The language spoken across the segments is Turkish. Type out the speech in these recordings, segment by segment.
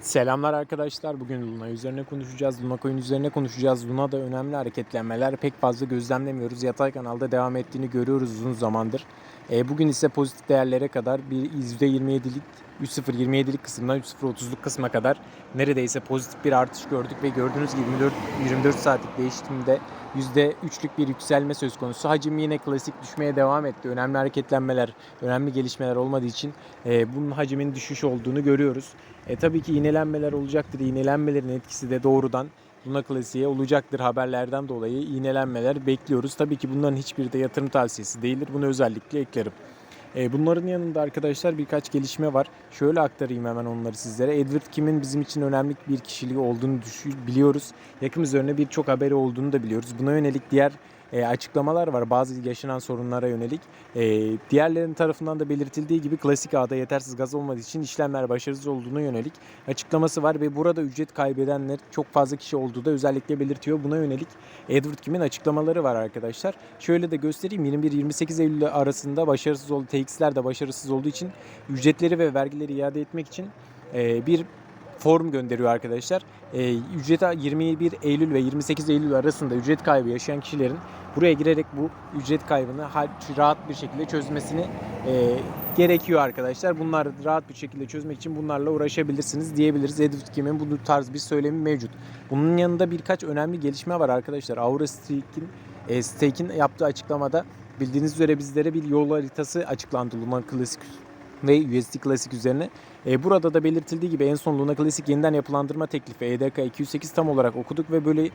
Selamlar arkadaşlar. Bugün Luna üzerine konuşacağız. Luna Coin üzerine konuşacağız. Luna'da önemli hareketlenmeler pek fazla gözlemlemiyoruz. Yatay kanalda devam ettiğini görüyoruz uzun zamandır. E, bugün ise pozitif değerlere kadar bir %27'lik 3.027'lik kısımdan 3.030'luk kısma kadar neredeyse pozitif bir artış gördük ve gördüğünüz gibi 24, 24 saatlik değişimde %3'lük bir yükselme söz konusu. Hacim yine klasik düşmeye devam etti. Önemli hareketlenmeler, önemli gelişmeler olmadığı için e, bunun hacmin düşüş olduğunu görüyoruz. E, tabii ki iğnelenmeler olacaktır. İğnelenmelerin etkisi de doğrudan Luna Klasiğe olacaktır haberlerden dolayı iğnelenmeler bekliyoruz. Tabii ki bunların hiçbiri de yatırım tavsiyesi değildir. Bunu özellikle eklerim. E, bunların yanında arkadaşlar birkaç gelişme var. Şöyle aktarayım hemen onları sizlere. Edward Kim'in bizim için önemli bir kişiliği olduğunu biliyoruz. Yakın üzerine birçok haberi olduğunu da biliyoruz. Buna yönelik diğer e, açıklamalar var bazı yaşanan sorunlara yönelik. E, diğerlerinin tarafından da belirtildiği gibi klasik ağda yetersiz gaz olmadığı için işlemler başarısız olduğuna yönelik açıklaması var ve burada ücret kaybedenler çok fazla kişi olduğu da özellikle belirtiyor. Buna yönelik Edward Kim'in açıklamaları var arkadaşlar. Şöyle de göstereyim 21-28 Eylül arasında başarısız oldu. TX'ler de başarısız olduğu için ücretleri ve vergileri iade etmek için e, bir form gönderiyor arkadaşlar. E, ücrete 21 Eylül ve 28 Eylül arasında ücret kaybı yaşayan kişilerin buraya girerek bu ücret kaybını ha- rahat bir şekilde çözmesini e, gerekiyor arkadaşlar. Bunlar rahat bir şekilde çözmek için bunlarla uğraşabilirsiniz diyebiliriz. Edward Kim'in bu tarz bir söylemi mevcut. Bunun yanında birkaç önemli gelişme var arkadaşlar. Aura Stake'in e, Stake'in yaptığı açıklamada bildiğiniz üzere bizlere bir yol haritası açıklandı Luna Classic ve USD Classic üzerine. E, burada da belirtildiği gibi en son Luna Classic yeniden yapılandırma teklifi EDK 208 tam olarak okuduk ve böyle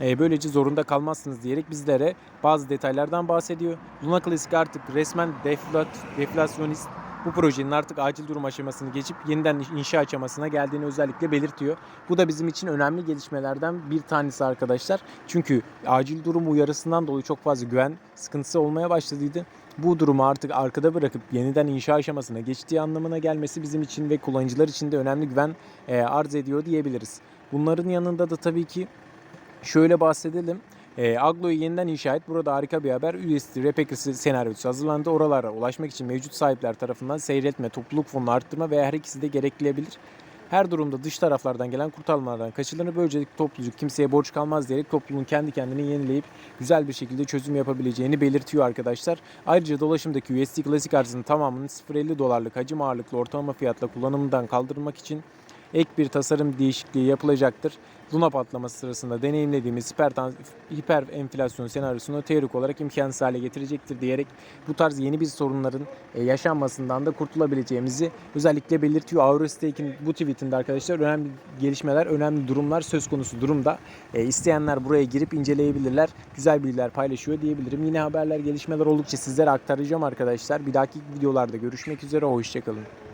e, böylece zorunda kalmazsınız diyerek bizlere bazı detaylardan bahsediyor. Luna Classic artık resmen deflat, deflasyonist bu projenin artık acil durum aşamasını geçip yeniden inşa aşamasına geldiğini özellikle belirtiyor. Bu da bizim için önemli gelişmelerden bir tanesi arkadaşlar. Çünkü acil durum uyarısından dolayı çok fazla güven sıkıntısı olmaya başladıydı. Bu durumu artık arkada bırakıp yeniden inşa aşamasına geçtiği anlamına gelmesi bizim için ve kullanıcılar için de önemli güven e, arz ediyor diyebiliriz. Bunların yanında da tabii ki şöyle bahsedelim. E, Aglo'yu yeniden inşa et. Burada harika bir haber. USD Repackers senaryosu hazırlandı. Oralara ulaşmak için mevcut sahipler tarafından seyretme, topluluk fonunu arttırma veya her ikisi de gerekleyebilir. Her durumda dış taraflardan gelen kurtarmalardan kaçınılır. Böylece topluluk kimseye borç kalmaz diyerek topluluğun kendi kendini yenileyip güzel bir şekilde çözüm yapabileceğini belirtiyor arkadaşlar. Ayrıca dolaşımdaki USD klasik arzının tamamının 0.50 dolarlık hacim ağırlıklı ortalama fiyatla kullanımından kaldırılmak için ek bir tasarım değişikliği yapılacaktır. Luna patlaması sırasında deneyimlediğimiz hiper, enflasyon senaryosunu teorik olarak imkansız hale getirecektir diyerek bu tarz yeni bir sorunların e, yaşanmasından da kurtulabileceğimizi özellikle belirtiyor. Aurastake'in bu tweetinde arkadaşlar önemli gelişmeler, önemli durumlar söz konusu durumda. E, isteyenler buraya girip inceleyebilirler. Güzel bilgiler paylaşıyor diyebilirim. Yine haberler, gelişmeler oldukça sizlere aktaracağım arkadaşlar. Bir dahaki videolarda görüşmek üzere. Hoşçakalın.